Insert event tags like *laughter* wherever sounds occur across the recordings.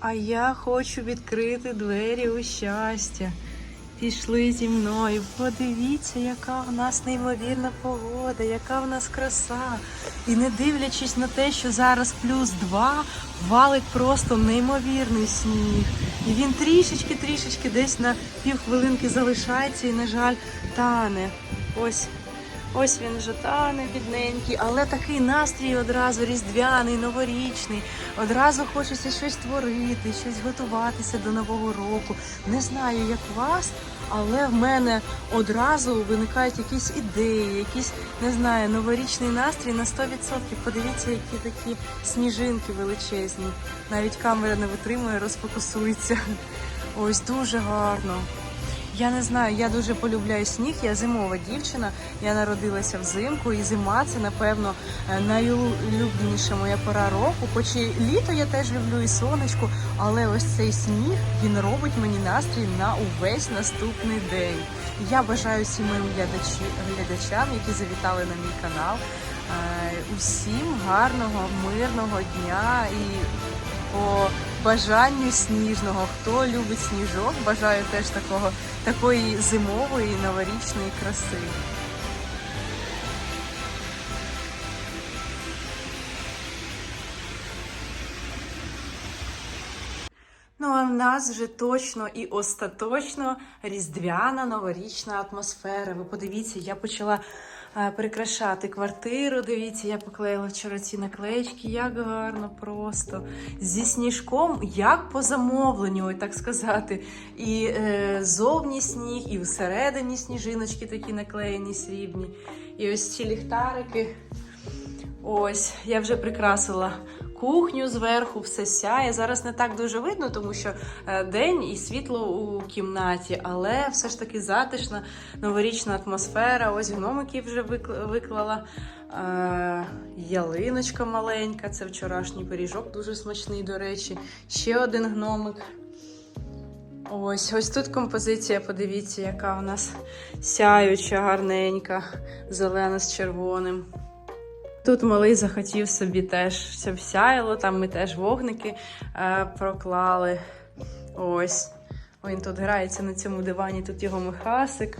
А я хочу відкрити двері у щастя. Пішли зі мною. Подивіться, яка в нас неймовірна погода, яка в нас краса. І не дивлячись на те, що зараз плюс два, валить просто неймовірний сніг. І він трішечки-трішечки десь на півхвилинки залишається і, на жаль, тане. Ось Ось він вже тане, бідненький, але такий настрій одразу різдвяний, новорічний. Одразу хочеться щось творити, щось готуватися до Нового року. Не знаю, як вас, але в мене одразу виникають якісь ідеї, якісь, не знаю, новорічний настрій на 100%. Подивіться, які такі сніжинки величезні. Навіть камера не витримує, розфокусується. Ось дуже гарно. Я не знаю, я дуже полюбляю сніг, я зимова дівчина. Я народилася взимку, і зима це, напевно, е, найулюбленіша моя пора року. Хоч і літо я теж люблю і сонечко, але ось цей сніг він робить мені настрій на увесь наступний день. Я бажаю всім моїм глядачам, які завітали на мій канал. е, Усім гарного, мирного дня і по бажанню сніжного. Хто любить сніжок, бажаю теж такого, такої зимової новорічної краси. Ну, а в нас вже точно і остаточно різдвяна новорічна атмосфера. Ви подивіться, я почала е, прикрашати квартиру. Дивіться, я поклеїла вчора ці наклеїчки, як гарно просто. Зі сніжком, як по замовленню, так сказати. І е, зовні сніг, і всередині сніжиночки такі наклеєні срібні. І ось ці ліхтарики. Ось, я вже прикрасила кухню зверху, все сяє. Зараз не так дуже видно, тому що е, день і світло у кімнаті, але все ж таки затишна новорічна атмосфера. Ось гномики вже виклала. Е, ялиночка маленька, це вчорашній пиріжок, дуже смачний, до речі. Ще один гномик. Ось, ось тут композиція, подивіться, яка у нас сяюча, гарненька, зелена з червоним. Тут малий захотів собі теж щоб сяяло, там ми теж вогники е, проклали. Ось. Він тут грається на цьому дивані, тут його Михасик.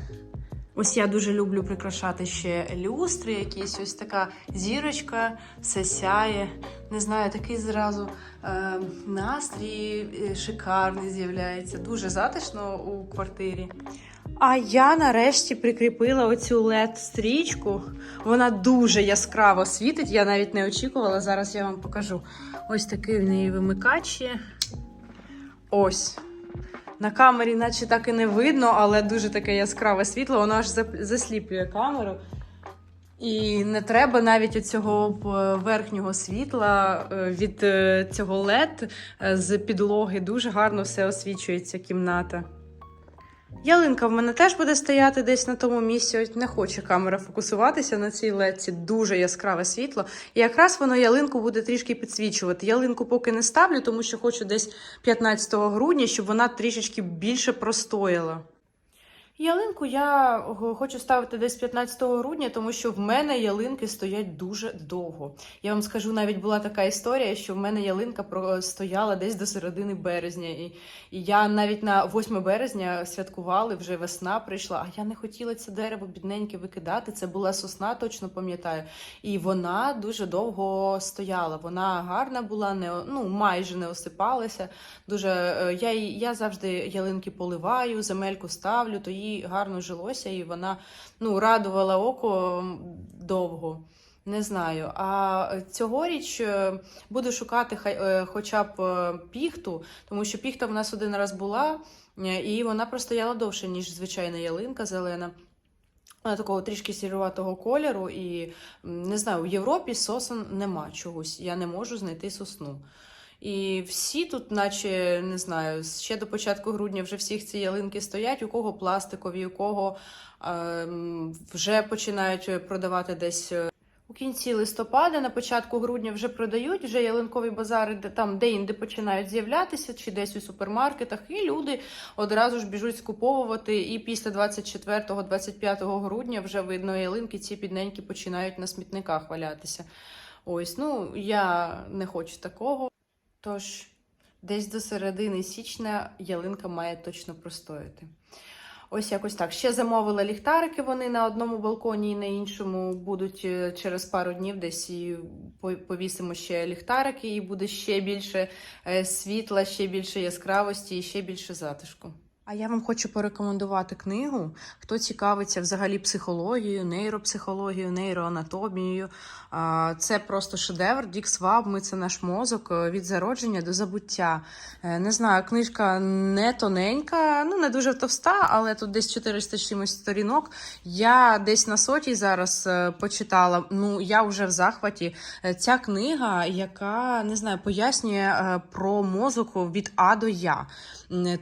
Ось я дуже люблю прикрашати ще люстри, якісь ось така зірочка, все сяє. Не знаю, такий зразу е, настрій е, шикарний з'являється. Дуже затишно у квартирі. А я нарешті прикріпила оцю led стрічку. Вона дуже яскраво світить. Я навіть не очікувала. Зараз я вам покажу. Ось такий в неї вимикач є. Ось. На камері, наче так і не видно, але дуже таке яскраве світло, воно аж засліплює камеру. І не треба навіть оцього е, верхнього світла е, від е, цього LED з підлоги. Дуже гарно все освічується кімната. Ялинка в мене теж буде стояти десь на тому місці. Ось не хоче камера фокусуватися на цій ледці. Дуже яскраве світло. І якраз воно ялинку буде трішки підсвічувати. Ялинку поки не ставлю, тому що хочу десь 15 грудня, щоб вона трішечки більше простояла. Ялинку я хочу ставити десь 15 грудня, тому що в мене ялинки стоять дуже довго. Я вам скажу, навіть була така історія, що в мене ялинка стояла десь до середини березня. І, я навіть на 8 березня святкували, вже весна прийшла, а я не хотіла це дерево бідненьке викидати. Це була сосна, точно пам'ятаю. І вона дуже довго стояла. Вона гарна була, не ну майже не осипалася. Дуже е, я, я завжди ялинки поливаю, земельку ставлю, то їй гарно жилося, і вона ну, радувала око довго. Не знаю. А цьогоріч е, буду шукати е, хоча б е, піхту, тому що піхта в нас один раз була, і вона простояла довше, ніж звичайна ялинка зелена. Вона такого трішки сіруватого кольору, і не знаю, в Європі сосен нема чогось. Я не можу знайти сосну. І всі тут, наче не знаю, ще до початку грудня вже всіх ці ялинки стоять, у кого пластикові, у кого ем, вже починають продавати десь. е, У кінці листопада, на початку грудня вже продають вже ялинкові базари, де там де-інде починають з'являтися, чи десь у супермаркетах, і люди одразу ж біжуть скуповувати. І після 24-25 грудня вже видно ялинки ці підненькі починають на смітниках валятися. Ось, ну я не хочу такого. Тож Десь до середини січня ялинка має точно простояти. Ось якось так. Ще замовила ліхтарики. Вони на одному балконі і на іншому будуть е, через пару днів десь і повісимо ще ліхтарики, і буде ще більше е, світла, ще більше яскравості і ще більше затишку. А я вам хочу порекомендувати книгу. Хто цікавиться взагалі психологією, нейропсихологією, нейроанатомією. Це просто шедевр. Дік Сваб. Ми це наш мозок е, від зародження до забуття. Е, Не знаю, книжка не тоненька, ну не дуже товста, але тут десь 400 з чимось сторінок. Я десь на сотій зараз е, почитала. Ну я вже в захваті. Ця книга, яка не знаю, пояснює про мозок від А до Я.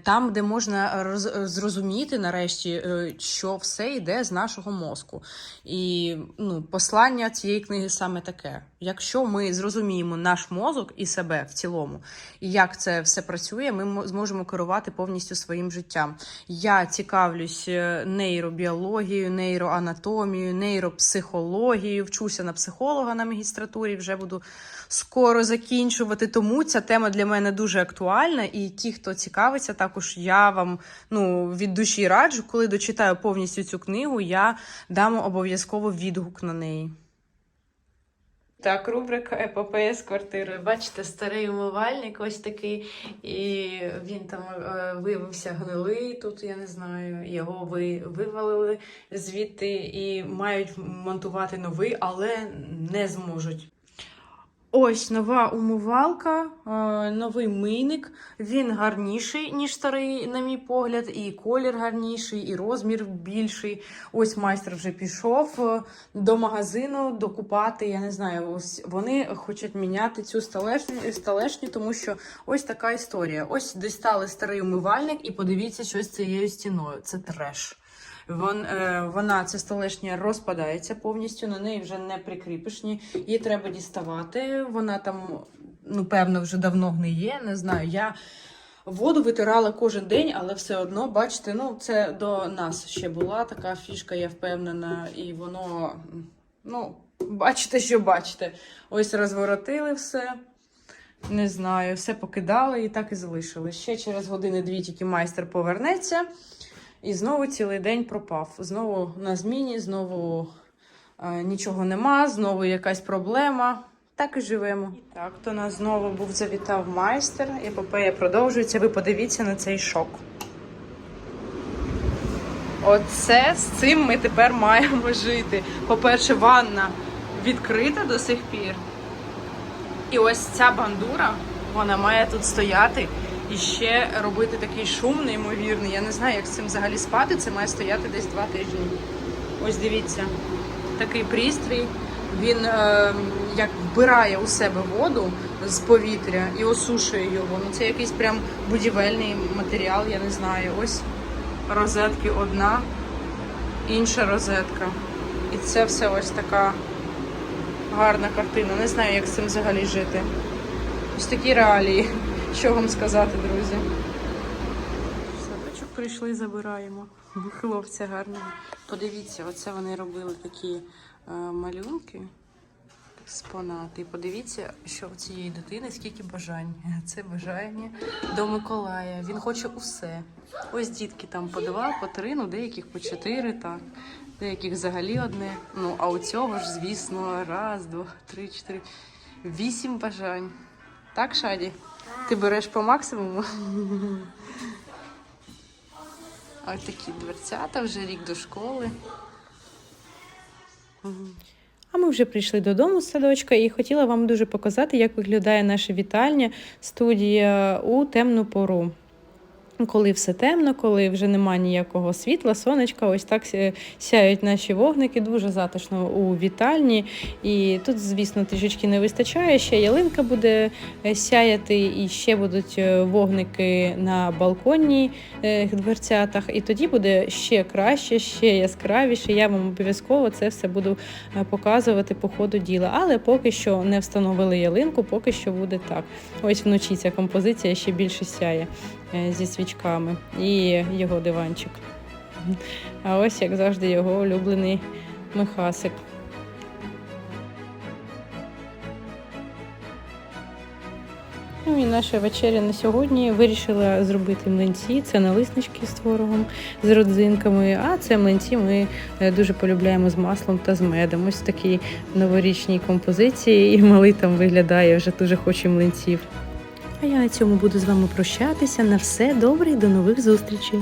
Там, де можна роз- зрозуміти нарешті, е, що все йде з нашого мозку. І ну, послання цієї книги саме таке: якщо ми зрозуміємо наш мозок і себе в цілому, і як це все працює, ми мо- зможемо керувати повністю своїм життям. Я цікавлюсь е, нейробіологією, нейроанатомією, нейропсихологією, вчуся на психолога на магістратурі, вже буду скоро закінчувати. Тому ця тема для мене дуже актуальна. І ті, хто цікавиться, також я вам ну, від душі раджу, коли дочитаю повністю цю книгу, я дам обов'язково відгук на неї. Так, рубрика епопея з квартирою. Бачите, старий умивальник ось такий, і він там е, виявився гнилий. Тут я не знаю, його ви вивалили звідти і мають монтувати новий, але не зможуть. Ось нова умивалка, е, новий мийник. Він гарніший, ніж старий, на мій погляд, і колір гарніший, і розмір більший. Ось майстер вже пішов е, до магазину докупати. Я не знаю, ось вони хочуть міняти цю столешню, столешню, тому що ось така історія. Ось дістали старий умивальник, і подивіться, що з цією стіною. Це треш. Вон, е, вона, ця столешня, розпадається повністю, на неї вже не прикріпиш. Її треба діставати. Вона там, ну, певно, вже давно гниє, не знаю. Я воду витирала кожен день, але все одно, бачите, ну, це до нас ще була така фішка, я впевнена, і воно, ну, бачите, що бачите. Ось розворотили все. Не знаю, все покидали і так і залишили. Ще через години-дві тільки майстер повернеться. І знову цілий день пропав. Знову на зміні, знову е, нічого нема, знову якась проблема. Так і живемо. І так, то нас знову був завітав майстер. Епопея продовжується. Ви подивіться на цей шок. Оце з цим ми тепер маємо жити. По-перше, ванна відкрита до сих пір. І ось ця бандура, вона має тут стояти і ще робити такий шум неймовірний. Я не знаю, як з цим взагалі спати. Це має стояти десь два тижні. Ось дивіться, такий пристрій. Він е, як вбирає у себе воду з повітря і осушує його. Ну це якийсь прям будівельний матеріал, я не знаю. Ось розетки одна, інша розетка. І це все ось така гарна картина. Не знаю, як з цим взагалі жити. Ось такі реалії. Що вам сказати, друзі? Садочок прийшли, забираємо. Хлопця гарного. Подивіться, оце вони робили такі е, малюнки. Експонати. І подивіться, що в цієї дитини скільки бажань. *laughs* Це бажання до Миколая. Він хоче усе. Ось дітки там по два, по три, ну деяких по чотири, так. Деяких взагалі одне. Ну, а у цього ж, звісно, раз, два, три, чотири. Вісім бажань. Так, Шаді? Ти береш по максимуму? Ось такі дверцята, вже рік до школи. А ми вже прийшли додому з садочка і хотіла вам дуже показати, як виглядає наша вітальня студія у темну пору. Коли все темно, коли вже немає ніякого світла, сонечка, ось так сяють наші вогники, дуже затишно у вітальні. І тут, звісно, трішечки не вистачає. Ще ялинка буде е, сяяти, і ще будуть е, вогники на балконні е, дверцятах. І тоді буде ще краще, ще яскравіше. Я вам обов'язково це все буду показувати по ходу діла. Але поки що не встановили ялинку, поки що буде так. Ось вночі ця композиція ще більше сяє зі свічками і його диванчик. А ось, як завжди, його улюблений Михасик. Ну і наша вечеря на сьогодні вирішила зробити млинці. Це налиснички з творогом, з родзинками. А це млинці ми е, дуже полюбляємо з маслом та з медом. Ось такі новорічні композиції. І малий там виглядає, вже дуже хоче млинців. А я на цьому буду з вами прощатися. На все добре і до нових зустрічей.